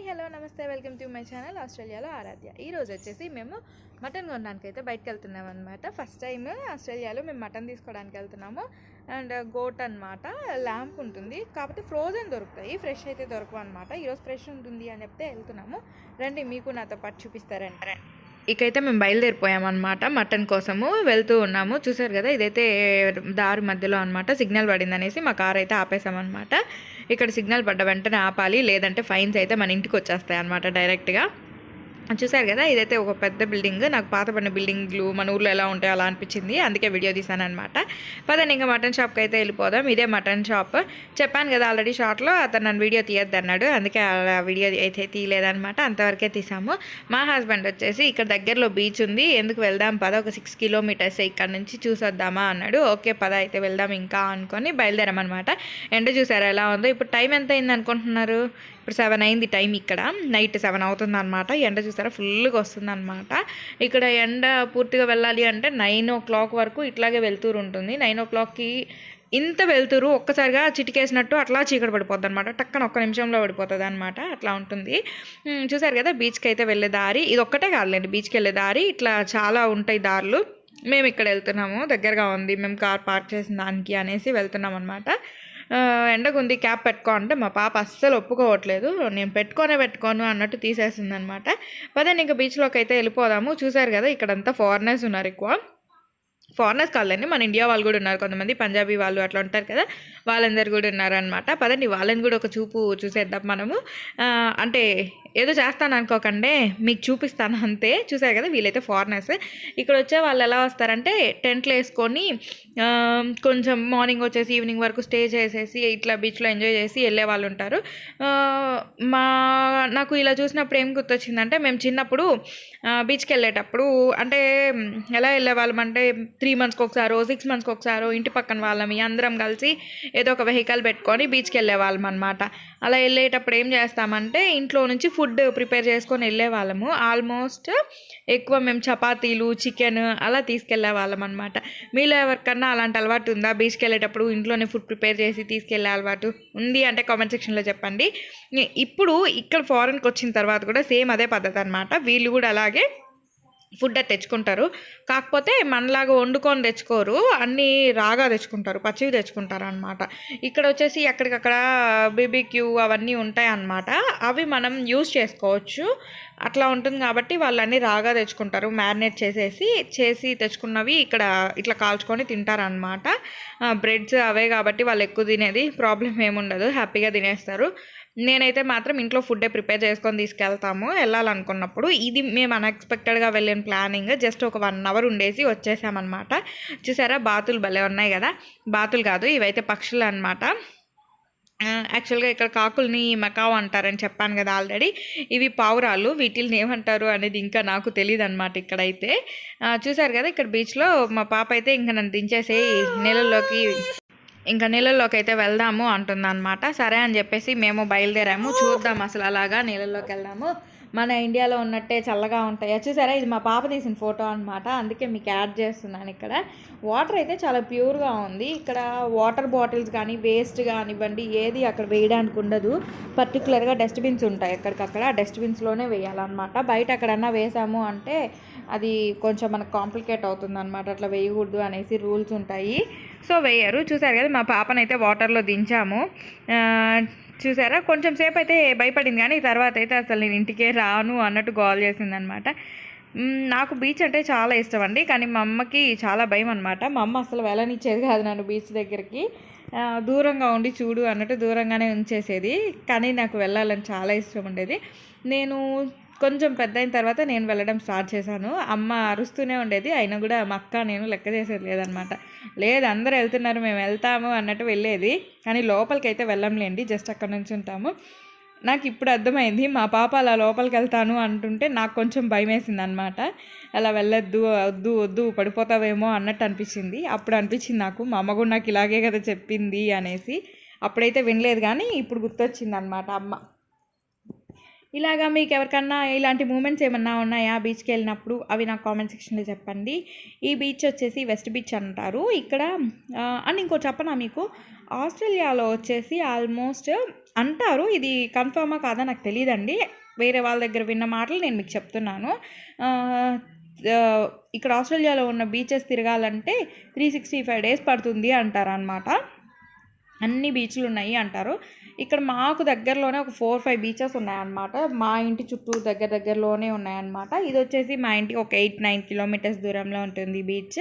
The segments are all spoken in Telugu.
హాయ్ హలో నమస్తే వెల్కమ్ టు మై ఛానల్ ఆస్ట్రేలియాలో ఆరాధ్య. ఈ రోజు వచ్చేసి మేము మటన్ కొనడానికి అయితే బయటకు వెళ్తున్నాం అనమాట ఫస్ట్ టైం ఆస్ట్రేలియాలో మేము మటన్ తీసుకోవడానికి వెళ్తున్నాము. అండ్ గోట్ అనమాట ల్యాంప్ ఉంటుంది. కాకపోతే ఫ్రోజన్ దొరుకుతాయి ఫ్రెష్ అయితే దొరకవు అనమాట ఈరోజు ఫ్రెష్ ఉంటుంది అని చెప్తే వెళ్తున్నాము. రండి మీకు నాతో పాటు చూపిస్తారంటారండి ఇకైతే మేము బయలుదేరిపోయామన్నమాట మటన్ కోసము. వెళ్తూ ఉన్నాము. చూసారు కదా ఇదైతే దారి మధ్యలో అనమాట సిగ్నల్ పడిందనేసి మా కార్ అయితే ఆపేసామన్నమాట. ఇక్కడ సిగ్నల్ పడ్డ వెంటనే ఆపాలి. లేదంటే ఫైన్స్ అయితే మన ఇంటికి వచ్చేస్తాయి అనమాట డైరెక్ట్గా. చూసారు కదా ఇదైతే ఒక పెద్ద బిల్డింగ్. నాకు పాతపడిన బిల్డింగ్లు మన ఊర్లో ఎలా ఉంటాయో అలా అనిపించింది. అందుకే వీడియో తీసాను అనమాట పదండి ఇంకా మటన్ షాప్కి అయితే వెళ్ళిపోదాం. ఇదే మటన్ షాప్. చెప్పాను కదా ఆల్రెడీ షార్ట్లో అతను నన్ను వీడియో తీయద్దు అన్నాడు. అందుకే అలా వీడియో అయితే తీయలేదన్నమాట. అంతవరకే తీసాము మా హస్బెండ్ వచ్చేసి ఇక్కడ దగ్గరలో బీచ్ ఉంది. ఎందుకు వెళ్దాం పద ఒక సిక్స్ కిలోమీటర్స్ ఇక్కడ నుంచి చూసొద్దామా అన్నాడు. ఓకే పద అయితే వెళ్దాం ఇంకా అనుకొని బయలుదేరామన్నమాట. ఎండ చూసారా ఎలా ఉందో? ఇప్పుడు టైం ఎంత అయింది అనుకుంటున్నారు ఇప్పుడు సెవెన్ అయింది టైం ఇక్కడ. నైట్ సెవెన్ అవుతుంది అనమాట ఎండ చూసారా? ఫుల్గా వస్తుంది అనమాట ఇక్కడ ఎండ పూర్తిగా వెళ్ళాలి అంటే నైన్ ఓ క్లాక్ వరకు ఇట్లాగే వెళ్తూరు ఉంటుంది. నైన్ ఓ క్లాక్కి ఇంత వెళ్తురు ఒక్కసారిగా చిటికేసినట్టు అట్లా చీకటి పడిపోద్ది అనమాట టక్కన ఒక్క నిమిషంలో పడిపోతుంది అనమాట అట్లా ఉంటుంది. చూసారు కదా? బీచ్కి అయితే వెళ్ళే దారి. ఇది ఒక్కటే కాదులేండి. బీచ్కి వెళ్ళే దారి. ఇట్లా చాలా ఉంటాయి దారులు. మేము ఇక్కడ వెళ్తున్నాము. దగ్గరగా ఉంది. మేము కార్ పార్క్ చేసిన దానికి అనేసి వెళ్తున్నాం అనమాట ఎండగుంది క్యాప్ పెట్టుకో అంటే మా పాప అస్సలు ఒప్పుకోవట్లేదు. నేను పెట్టుకోనే పెట్టుకోను అన్నట్టు తీసేసింది అనమాట పదండి ఇంకా బీచ్లోకి అయితే వెళ్ళిపోదాము. చూసారు కదా ఇక్కడంతా ఫారినర్స్ ఉన్నారు ఎక్కువ. ఫారినర్స్ కాదండి మన ఇండియా వాళ్ళు కూడా ఉన్నారు. కొంతమంది పంజాబీ వాళ్ళు అట్లా ఉంటారు కదా వాళ్ళందరు కూడా ఉన్నారనమాట. పదండి వాళ్ళని కూడా ఒక చూపు చూసేద్దాం మనము. అంటే ఏదో చేస్తాను అనుకోకండి మీకు చూపిస్తాను అంతే. చూసారు కదా వీళ్ళైతే ఫారినర్స్ ఇక్కడ వచ్చే వాళ్ళు ఎలా వస్తారంటే టెంట్లు వేసుకొని కొంచెం మార్నింగ్ వచ్చేసి ఈవినింగ్ వరకు స్టే చేసేసి ఇట్లా బీచ్లో ఎంజాయ్ చేసి వెళ్ళే వాళ్ళు ఉంటారు. మా నాకు ఇలా చూసినప్పుడు ఏం గుర్తొచ్చిందంటే మేము చిన్నప్పుడు బీచ్కి వెళ్ళేటప్పుడు అంటే ఎలా వెళ్ళేవాళ్ళం అంటే త్రీ మంత్స్కి ఒకసారో సిక్స్ మంత్స్కి ఒకసారో ఇంటి పక్కన వాళ్ళం అందరం కలిసి ఏదో ఒక వెహికల్ పెట్టుకొని బీచ్కి వెళ్ళేవాళ్ళం అనమాట అలా వెళ్ళేటప్పుడు ఏం చేస్తామంటే ఇంట్లో నుంచి ఫుడ్ ప్రిపేర్ చేసుకొని వెళ్ళేవాళ్ళము ఆల్మోస్ట్ ఎక్కువ మేము చపాతీలు చికెన్ అలా తీసుకెళ్ళే వాళ్ళం అనమాట మీలో ఎవరికన్నా అలాంటి అలవాటు ఉందా? బీచ్కి వెళ్ళేటప్పుడు ఇంట్లోనే ఫుడ్ ప్రిపేర్ చేసి తీసుకెళ్ళే అలవాటు ఉంది అంటే కామెంట్ సెక్షన్లో చెప్పండి. ఇప్పుడు ఇక్కడ ఫారెన్కి వచ్చిన తర్వాత కూడా సేమ్ అదే పద్ధతి అనమాట వీళ్ళు కూడా అలాగే ఫుడ్ అది తెచ్చుకుంటారు. కాకపోతే మనలాగా వండుకొని తెచ్చుకోరు. అన్నీ రాగా తెచ్చుకుంటారు. పచ్చివి తెచ్చుకుంటారు అనమాట ఇక్కడ వచ్చేసి ఎక్కడికక్కడ బీబీక్యూ అవన్నీ ఉంటాయి అన్నమాట అవి మనం యూజ్ చేసుకోవచ్చు. అట్లా ఉంటుంది కాబట్టి వాళ్ళు అన్నీ రాగా తెచ్చుకుంటారు. మ్యారినేట్ చేసేసి చేసి తెచ్చుకున్నవి ఇక్కడ ఇట్లా కాల్చుకొని తింటారనమాట బ్రెడ్స్ అవే కాబట్టి వాళ్ళు ఎక్కువ తినేది ప్రాబ్లం ఏముండదు. హ్యాపీగా తినేస్తారు. నేనైతే మాత్రం ఇంట్లో ఫుడ్డే ప్రిపేర్ చేసుకొని తీసుకెళ్తాము. వెళ్ళాలనుకున్నప్పుడు ఇది మేము అన్ఎక్స్పెక్టెడ్గా వెళ్ళిన ప్లానింగ్ జస్ట్ ఒక వన్ అవర్ ఉండేసి వచ్చేసామన్నమాట. చూసారా? బాతులు భలే ఉన్నాయి కదా? బాతులు కాదు ఇవైతే పక్షులు అనమాట యాక్చువల్గా ఇక్కడ కాకుల్ని మకావ్ అంటారని చెప్పాను కదా ఆల్రెడీ ఇవి పావురాలు వీటిని ఏమంటారు అనేది ఇంకా నాకు తెలియదు అనమాట ఇక్కడైతే చూసారు కదా? ఇక్కడ బీచ్లో మా పాప అయితే ఇంకా నన్ను దించేసి నీళ్ళల్లోకి ఇంకా నీళ్ళల్లోకి అయితే వెళ్దాము అంటుందన్నమాట. సరే అని చెప్పేసి మేము బయలుదేరాము. చూద్దాం అసలు అలాగా నీళ్ళల్లోకి వెళ్దాము మన ఇండియాలో ఉన్నట్టే చల్లగా ఉంటాయి. చూసారా ఇది మా పాప తీసిన ఫోటో అనమాట అందుకే మీకు యాడ్ చేస్తున్నాను ఇక్కడ. వాటర్ అయితే చాలా ప్యూర్గా ఉంది. ఇక్కడ వాటర్ బాటిల్స్ కానీ వేస్ట్ కానివ్వండి ఏది అక్కడ వేయడానికి ఉండదు. పర్టికులర్గా డస్ట్బిన్స్ ఉంటాయి ఎక్కడికక్కడ. డస్ట్బిన్స్లోనే వేయాలన్నమాట. బయట ఎక్కడన్నా వేసాము అంటే అది కొంచెం మనకు కాంప్లికేట్ అవుతుంది అనమాట అట్లా వేయకూడదు అనేసి రూల్స్ ఉంటాయి. సో వేయరు. చూసారు కదా మా పాపనైతే వాటర్లో దించాము. చూసారా? కొంచెం సేపు అయితే భయపడింది కానీ తర్వాత అయితే అసలు నేను ఇంటికే రాను అన్నట్టు గోల్ చేసిందనమాట. అనమాట నాకు బీచ్ అంటే చాలా ఇష్టం అండి. కానీ మా అమ్మకి చాలా భయం అనమాట మా అమ్మ అసలు వెళ్ళనిచ్చేది కాదు నన్ను బీచ్ దగ్గరికి. దూరంగా ఉండి చూడు అన్నట్టు దూరంగానే ఉంచేసేది. కానీ నాకు వెళ్ళాలని చాలా ఇష్టం ఉండేది. నేను కొంచెం పెద్ద అయిన తర్వాత నేను వెళ్ళడం స్టార్ట్ చేశాను. అమ్మ అరుస్తూనే ఉండేది. అయినా కూడా మా అక్క నేను లెక్క చేసేది లేదనమాట లేదు అందరూ వెళ్తున్నారు మేము వెళ్తాము అన్నట్టు వెళ్ళేది. కానీ లోపలికి అయితే వెళ్ళంలేండి జస్ట్ అక్కడ నుంచి ఉంటాము. నాకు ఇప్పుడు అర్థమైంది మా పాప అలా లోపలికి వెళ్తాను అంటుంటే నాకు కొంచెం భయం వేసింది అనమాట అలా వెళ్ళొద్దు వద్దు వద్దు పడిపోతావేమో అన్నట్టు అనిపించింది. అప్పుడు అనిపించింది నాకు మా అమ్మ కూడా నాకు ఇలాగే కదా చెప్పింది అనేసి. అప్పుడైతే వినలేదు కానీ ఇప్పుడు గుర్తొచ్చింది అనమాట అమ్మ. ఇలాగా మీకు ఎవరికన్నా ఇలాంటి మూమెంట్స్ ఏమన్నా ఉన్నాయా బీచ్కి వెళ్ళినప్పుడు? అవి నాకు కామెంట్ సెక్షన్లో చెప్పండి. ఈ బీచ్ వచ్చేసి వెస్ట్ బీచ్ అంటారు. ఇక్కడ అండ్ ఇంకో చెప్పనా మీకు? ఆస్ట్రేలియాలో వచ్చేసి ఆల్మోస్ట్ అంటారు. ఇది కన్ఫర్మా కాదా నాకు తెలియదండి వేరే వాళ్ళ దగ్గర విన్న మాటలు నేను మీకు చెప్తున్నాను. ఇక్కడ ఆస్ట్రేలియాలో ఉన్న బీచెస్ తిరగాలంటే త్రీ సిక్స్టీ ఫైవ్ డేస్ పడుతుంది అంటారు అనమాట అన్ని బీచ్లు ఉన్నాయి అంటారు. ఇక్కడ మాకు దగ్గరలోనే ఒక ఫోర్ ఫైవ్ బీచెస్ ఉన్నాయన్నమాట. మా ఇంటి చుట్టూ దగ్గర దగ్గరలోనే ఉన్నాయన్నమాట. ఇది వచ్చేసి మా ఇంటికి ఒక ఎయిట్ నైన్ కిలోమీటర్స్ దూరంలో ఉంటుంది బీచ్.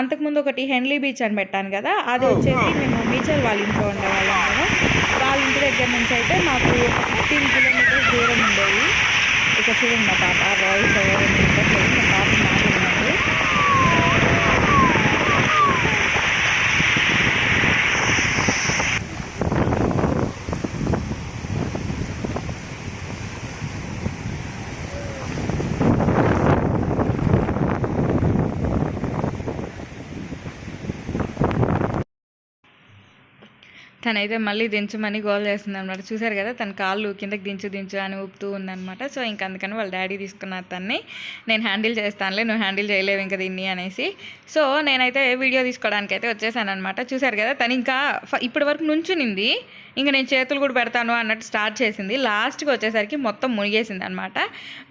అంతకుముందు ఒకటి హెన్లీ బీచ్ అని పెట్టాను కదా అది వచ్చేసి మేము బీచర్ వాళ్ళ ఇంట్లో ఉండేవాళ్ళం వాళ్ళ ఇంటి దగ్గర నుంచి అయితే మాకు ఒక ఫిఫ్టీన్ కిలోమీటర్స్ దూరం ఉండేది ఇక చూడండి మా పాప వాయిస్ ఎవరు మా పాప మాట్లాడినది తనైతే మళ్ళీ దించమని గోల్ చేస్తుంది అనమాట చూసారు కదా తన కాళ్ళు కిందకి దించు దించు అని ఊపుతూ ఉందనమాట సో ఇంక అందుకని వాళ్ళ డాడీ తీసుకున్న తన్ని నేను హ్యాండిల్ చేస్తానులే నువ్వు హ్యాండిల్ చేయలేవు ఇంకా దీన్ని అనేసి. సో నేనైతే వీడియో తీసుకోవడానికి అయితే వచ్చేసాను అనమాట చూసారు కదా తను ఇంకా ఇప్పటి వరకు నుంచునింది. ఇంకా నేను చేతులు కూడా పెడతాను అన్నట్టు స్టార్ట్ చేసింది. లాస్ట్కి వచ్చేసరికి మొత్తం మునిగేసింది అనమాట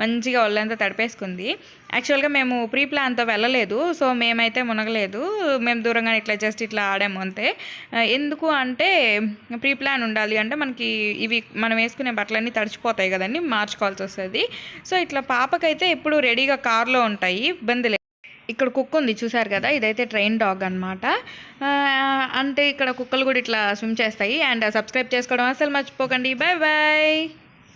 మంచిగా ఒళ్ళంతా తడిపేసుకుంది. యాక్చువల్గా మేము ప్రీ ప్లాన్తో వెళ్ళలేదు. సో మేమైతే మునగలేదు. మేము దూరంగా ఇట్లా జస్ట్ ఇట్లా ఆడాము అంతే. ఎందుకు అంటే ప్రీ ప్లాన్ ఉండాలి అంటే మనకి ఇవి మనం వేసుకునే బట్టలన్నీ తడిచిపోతాయి కదండి. మార్చుకోవాల్సి వస్తుంది. సో ఇట్లా పాపకైతే ఎప్పుడు రెడీగా కార్లో ఉంటాయి. ఇబ్బంది ఇక్కడ కుక్క ఉంది చూసారు కదా? ఇదైతే ట్రైన్ డాగ్ అనమాట అంటే ఇక్కడ కుక్కలు కూడా ఇట్లా స్విమ్ చేస్తాయి. అండ్ సబ్స్క్రైబ్ చేసుకోవడం అసలు మర్చిపోకండి. Bye bye